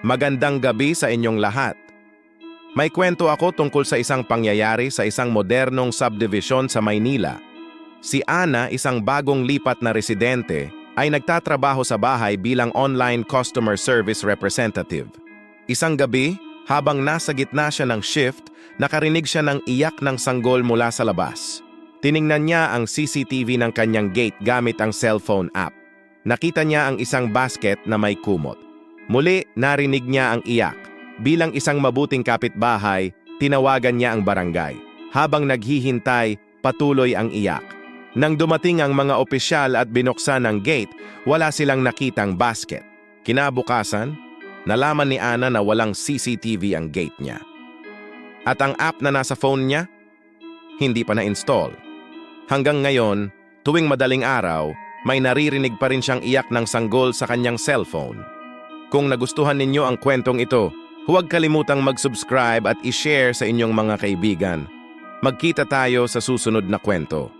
Magandang gabi sa inyong lahat. May kwento ako tungkol sa isang pangyayari sa isang modernong subdivision sa Maynila. Si Ana, isang bagong lipat na residente, ay nagtatrabaho sa bahay bilang online customer service representative. Isang gabi, habang nasa gitna siya ng shift, nakarinig siya ng iyak ng sanggol mula sa labas. Tiningnan niya ang CCTV ng kanyang gate gamit ang cellphone app. Nakita niya ang isang basket na may kumot. Muli, narinig niya ang iyak. Bilang isang mabuting kapitbahay, tinawagan niya ang barangay. Habang naghihintay, patuloy ang iyak. Nang dumating ang mga opisyal at binuksan ang gate, wala silang nakitang basket. Kinabukasan, nalaman ni Ana na walang CCTV ang gate niya. At ang app na nasa phone niya, hindi pa na-install. Hanggang ngayon, tuwing madaling araw, may naririnig pa rin siyang iyak ng sanggol sa kanyang cellphone. Kung nagustuhan ninyo ang kwentong ito, huwag kalimutang mag-subscribe at i-share sa inyong mga kaibigan. Magkita tayo sa susunod na kwento.